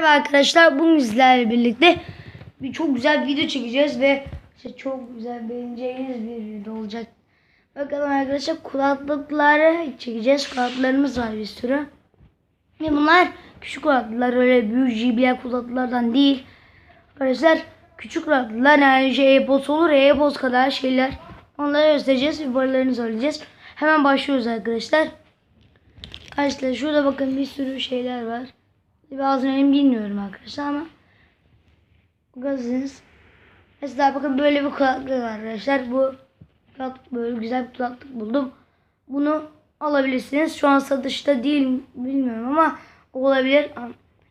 Merhaba arkadaşlar. Bugün sizlerle birlikte bir çok güzel bir video çekeceğiz ve işte çok güzel beğeneceğiniz bir video olacak. Bakalım arkadaşlar kulaklıkları çekeceğiz. Kulaklıklarımız var bir sürü. Ve bunlar küçük kulaklıklar öyle büyük JBL kulaklıklardan değil. Arkadaşlar küçük kulaklıklar yani şey AirPods olur AirPods kadar şeyler. Onları göstereceğiz ve boylarını söyleyeceğiz. Hemen başlıyoruz arkadaşlar. Arkadaşlar şurada bakın bir sürü şeyler var. Bazılarını bilmiyorum arkadaşlar ama bakıyorsunuz. Mesela bakın böyle bir kulaklık var arkadaşlar. Bu kulaklık böyle güzel bir kulaklık buldum. Bunu alabilirsiniz. Şu an satışta değil bilmiyorum ama olabilir.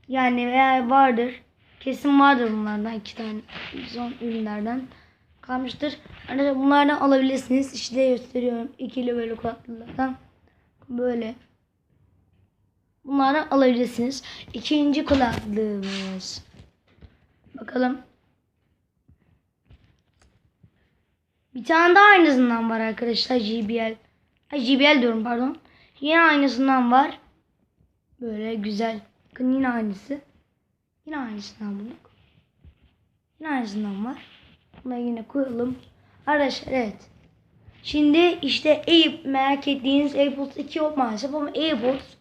Yani eğer vardır. Kesin vardır bunlardan iki tane son ürünlerden kalmıştır. Arkadaşlar bunlardan alabilirsiniz. İşte gösteriyorum. ikili böyle kulaklıklardan. Böyle. Bunları alabilirsiniz. İkinci kulaklığımız. Bakalım. Bir tane daha aynısından var arkadaşlar JBL. Ay JBL diyorum pardon. Yine aynısından var. Böyle güzel. Bakın yine aynısı. Yine aynısından bulduk. Yine aynısından var. Bunu yine koyalım. Arkadaşlar evet. Şimdi işte Air, merak ettiğiniz AirPods 2 yok maalesef ama AirPods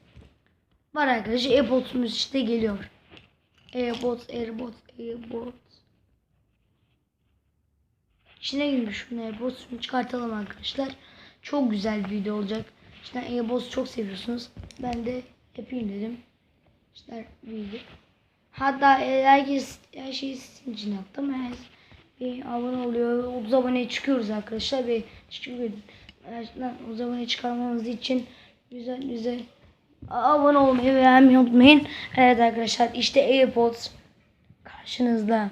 Var arkadaşlar AirPods'umuz işte geliyor. AirPods, AirPods, AirPods. İçine girmiş şunu AirPods'unu çıkartalım arkadaşlar. Çok güzel bir video olacak. İşte AirPods çok seviyorsunuz. Ben de yapayım dedim. İşte video. Hatta herkes her şeyi sizin için yaptım. Her bir abone oluyor. 30 aboneye çıkıyoruz arkadaşlar ve teşekkür Gerçekten 30 abone çıkarmamız için güzel güzel abone olmayı ve beğenmeyi unutmayın. Evet arkadaşlar işte AirPods karşınızda.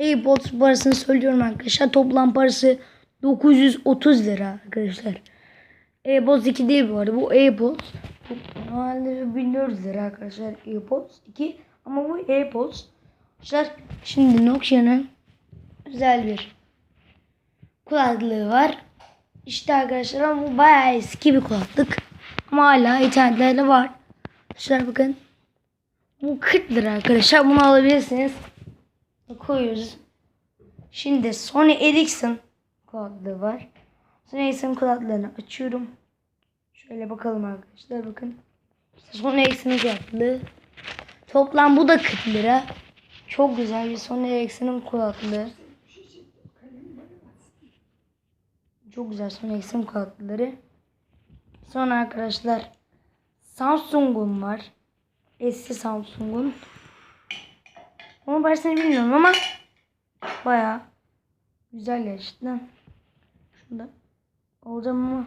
AirPods parasını söylüyorum arkadaşlar. Toplam parası 930 lira arkadaşlar. AirPods 2 değil bu arada. Bu AirPods. Normalde 1400 lira arkadaşlar AirPods 2. Ama bu AirPods. Arkadaşlar şimdi Nokia'nın özel bir kulaklığı var. İşte arkadaşlar ama bu bayağı eski bir kulaklık. Ama hala internetlerde var. Arkadaşlar bakın. Bu 40 lira arkadaşlar. Bunu alabilirsiniz. Koyuyoruz. Şimdi Sony Ericsson kulaklığı var. Sony Ericsson kulaklarını açıyorum. Şöyle bakalım arkadaşlar bakın. İşte Sony Ericsson'ın kulaklığı. Toplam bu da 40 lira. Çok güzel bir Sony Ericsson'ın kulaklığı. Çok güzel Sony Ericsson kulaklıkları. Sonra arkadaşlar Samsung'un var. Eski Samsung'un. Onun parasını bilmiyorum ama baya güzel gerçekten. Şurada alacağım ama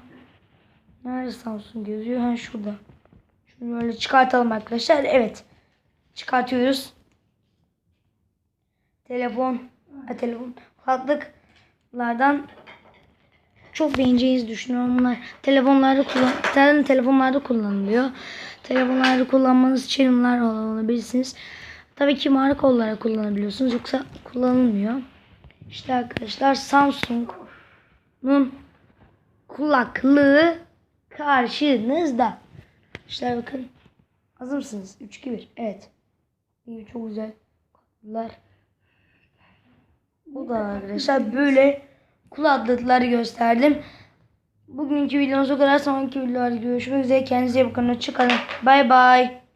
nerede Samsung yazıyor? Ha şurada. Şunu böyle çıkartalım arkadaşlar. Evet. Çıkartıyoruz. Telefon, ha, telefon, kulaklıklardan çok beğeneceğinizi düşünüyorum bunlar. Telefonlarda kullan telefonlarda kullanılıyor. Telefonlarda kullanmanız için bunlar alabilirsiniz. Tabii ki marka olarak kullanabiliyorsunuz yoksa kullanılmıyor. İşte arkadaşlar Samsung'un kulaklığı karşınızda. İşte bakın. Hazır mısınız? 3 2 1. Evet. İyi çok güzel kulaklıklar. Bu da arkadaşlar böyle kulaklıkları gösterdim. Bugünkü videomuz o kadar. Sonraki videolarda görüşmek üzere. Kendinize iyi bakın. Hoşçakalın. Bay bay.